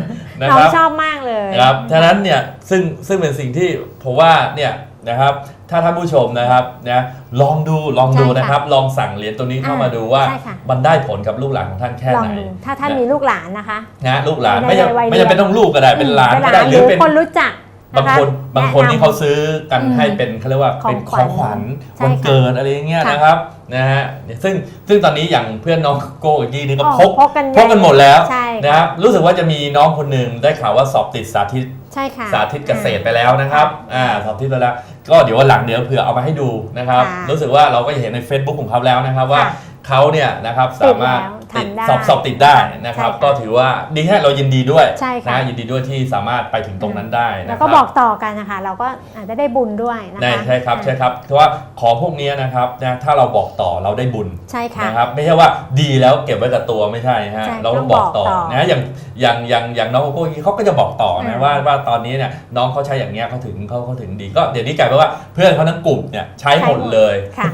B: นะ
A: น้อ
B: ค
A: ง
B: รับ
A: ชอบมากเลย
B: นะครับฉะนั้นเนี่ยซึ่งซึ่งเป็นสิ่งที่ผมว่าเนี่ย นะครับ ถ้าท่านผู้ชมนะครับนะลองดูลองดู
A: ใช่ค่ะ
B: นะครับ ลองสั่งเหรียญตัวนี้เข้ามาดูว่า
A: ใช่ค่ะ
B: มันได้ผลกับลูกหลานของท่านแค่
A: ลอง
B: ไหน
A: ดูถ้าท่าน
B: นะ
A: มีลูกหลานนะคะ
B: นะลูกหลาน
A: ใน
B: ไม่จำ
A: วัย
B: ไม่จำเป็น
A: เรียน
B: ต้องลูกก็ได้เป็นหลาน
A: เป็น
B: ก็
A: ห
B: ได้
A: ลาน
B: ห
A: ห
B: รื
A: รืออ
B: เป็น
A: คนรู้จัก
B: บางคนะะบางคน
A: แะำ
B: ที่เขาซื้อกัน
A: อืม
B: ให้เป็นเขาเรียกว่า
A: ของ
B: เป็นของขวัญ
A: ใช่
B: วัน
A: ค่ะ
B: เกิดอะไรอย่างเงี้ย
A: ค่ะ
B: นะครับนะฮะซึ่งซึ่งตอนนี้อย่างเพื่อนน้องโก้กับยี่นี่ก็
A: อ๋อ
B: พก
A: พกกัน
B: พกกันหมดแล้ว
A: ใช่ค่ะ
B: นะครับรู้สึกว่าจะมีน้องคนหนึ่งได้ข่าวว่าสอบติดสาธิต
A: ใช่ค่ะ
B: สาธิตเกษตรไปแล้วนะครับอ่าสอบติดไปแล้ว ก็เดี๋ยววันหลังเดี๋ยวเผื่อเอามาให้ดูนะครับ
A: ค่ะ
B: รู้สึกว่าเราก็จะเห็นใน Facebook ของเขาแล้วนะครับว่า
A: ค่ะ
B: เขาเนี่ยนะครับ
A: ติด
B: สามารถ
A: แล้ว
B: ติด
A: ทำได้
B: สอบสอบติดได้นะครับ
A: ใช่ค่ะ
B: ก็ถือว่าดีแค่เรายินดีด้วย
A: ใช่ค่ะ
B: นะยินดีด้วยที่สามารถไปถึงตรงนั้นได้นะ
A: แล้ว
B: ค
A: ก็
B: รับ
A: บอกต่อกันนะคะ เราก็อาจจะได้บุญด้วยนะคะ
B: ได้ใช่ครับใช่ครับเพราะว่าของพวกนี้นะครับนะถ้าเราบอกต่อเราได้บุญ
A: ใช่ค่ะ
B: นะครับ ไม่ใช่ว่าดีแล้วเก็บไว้กับตัวไม่ใช่ฮะ
A: ใช่
B: เราต้องบอกต่อ
A: ต้องบอกต่อ
B: นะอย่างอย่างอย่างอย่างน้องโกโก้เขาก็จะบอกต่อนะ
A: อ่า
B: ว่าว่าตอนนี้เนี่ยน้องเขาใช้อย่างเงี้ยเขาถึงเขาเขาถึงดีก็เดี๋ยวนี้กลายเป็นว่าเพื่อนเขาทั้งกลุ่มเนี่ยใช้หมดเลย
A: ค่ะ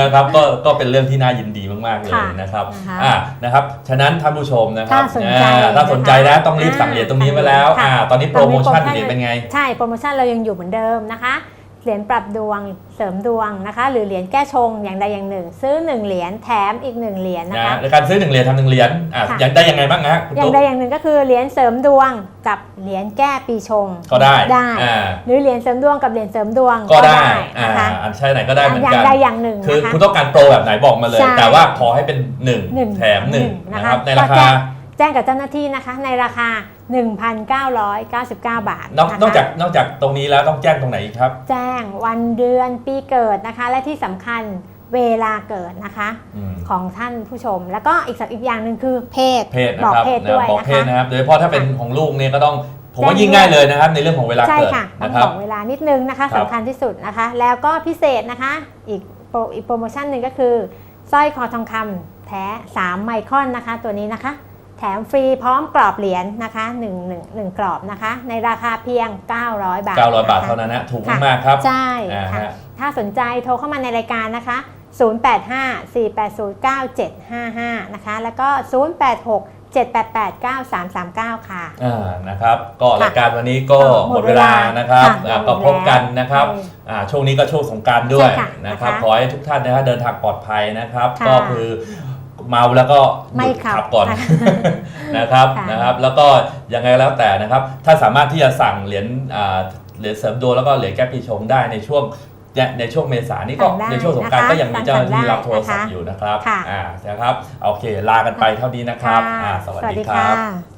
B: นะครับก็ก็เป็นเรื่องที่น่ายินดีมากๆเลย
A: ค่ะ
B: นะครับ
A: นะคะ
B: อ่านะครับ ฉะนั้นท่านผู้ชมนะครับ
A: ถ้าสนใจ
B: อ่าถ้าสนใจนะ
A: นะคะ
B: ต้องรีบสั่งเหรียญตรงนี้
A: อ่า
B: มาแล้ว
A: ค่ะ
B: อ่าตอนนี้โปรโมชั่น
A: ตอนนี้
B: เหรียญเป็นไง
A: ใช่ โปรโมชั่นเรายังอยู่เหมือนเดิมนะคะ เหรียญปรับดวงเสริมดวงนะคะ หรือเหรียญแก้ชงอย่างใดอย่างหนึ่ง ซื้อ 1 เหรียญแถมอีก 1 เหรียญนะ
B: นะคะในการซื้อหนึ่งเหรียญทำหนึ่งเหรียญอะ
A: ค่ะ
B: ยังได้ยังไงบ้างนะคุณ
A: อย่าง
B: ตุ๊ก
A: ใดอย่างหนึ่งก็คือเหรียญเสริมดวงกับเหรียญแก้ปีชง
B: ก็ได้
A: ได้
B: อ่า
A: หรือเหรียญเสริมดวงกับเหรียญเสริมดวง
B: ก็ได้อ่า
A: นะคะ
B: อันใช่ไหนก็ได้เหมือน
A: อย่า
B: กั
A: ง
B: น
A: ใดอย่างหนึ่ง
B: คือ
A: นะคะ
B: คุณต้องการโปรแบบไหนบอกมาเลย
A: ใช่
B: แต่ว่าขอให้เป็นหนึ่ง
A: หนึ่ง
B: แถมหนึ่ง
A: นะ
B: นะครับในรา
A: ก็
B: คา
A: แจ้งแจ้งกับเจ้าหน้าที่นะคะ ในราคา 1,999 บาท
B: นอกะ
A: คะ
B: นอกจากนอกจากตรงนี้แล้วต้องแจ้งตรงไหนอีกครับ
A: แจ้งวันเดือนปีเกิดนะคะ และที่สำคัญเวลาเกิดนะคะ
B: อืม
A: ของท่านผู้ชม แล้วก็อีกสักอีกอย่างหนึ่งคือเพศ
B: เพศนะ
A: บอก
B: ครับ
A: เพศ
B: นะ
A: ด้วย
B: บอก
A: นะ
B: เพศ
A: คะ
B: นะครับโดยเฉพาะถ้าเป็นของลูกเนี่ยก็ต้องผมว่า
A: แจ้ง
B: ยิ่งง่ายเลยนะครับ ในเรื่องของเวลา
A: ใช่
B: เกิด
A: ค่ะต้อง
B: นะครั
A: บ บอกเวลานิดนึงนะคะ
B: ครับ
A: สำคัญที่สุดนะคะ แล้วก็พิเศษนะคะ อีกโปรอีกโปรโมชั่นหนึ่งก็คือสร้อยคอทองคำแท้ 3 ไมครอนนะคะ ตัวนี้นะคะ แถมฟรีพร้อมกรอบเหรียญนะคะ1 1 1กรอบนะคะ ในราคาเพียง 900 บาท
B: 900 บาทะ
A: คะ
B: เท่านั้นนะถูก
A: ค่ะ
B: มากๆครับ
A: ใช่
B: อ่า
A: ค่ะ
B: ฮะ
A: ถ้าสนใจโทรเข้ามาในรายการนะคะ 0854809755 นะคะ แล้วก็ 086-788-9339 ค่ะ
B: อ่านะครับก็
A: ค่ะ
B: รายการวันนี้ก็
A: ก็
B: ห
A: ห
B: ม
A: ม
B: ด
A: ด
B: เวลา
A: เวลา
B: นะครับ
A: ค่ะ
B: อ่า
A: หมด
B: ก็พบกัน
A: แล้ว
B: นะครับ
A: ใช่
B: อ่าช่วงนี้ก็ช่วงสงกรารด้วย
A: ใช่ค่ะ
B: นะครับ
A: นะคะ
B: ขอให้ทุกท่านนะครับเดินทางปลอดภัยนะครับ
A: ค่ะ
B: ก็คือ เมาแล้วก็ห
A: ไม่
B: ยุด
A: ขับ
B: ขับก่อน
A: ค่ะ
B: นะครับ
A: ค่ะ
B: นะครับแล้วก็ยังไงแล้วแต่นะครับ ถ้าสามารถที่จะสั่งเหรียญอ่าเหรียญเสริมดวงแล้วก็เหรียญแก้ปีชงได้ในช่วงเนี่ยในช่วงเมษายนนี่ก็
A: สั่งได้
B: ในช่วงสงกราร
A: นะคะ
B: ก็ยังมีเจ้าหน้าที่รับโทรศัพ
A: สั่ง
B: ท์
A: ได้
B: อยู่นะครับ
A: ค่ะ
B: อ่านะครับโอเคลากันไปเท่านี้นะครับ
A: ค่ะ
B: อ่าสวัส
A: สวัส
B: ดี
A: ดี
B: ครับ
A: ค่ะ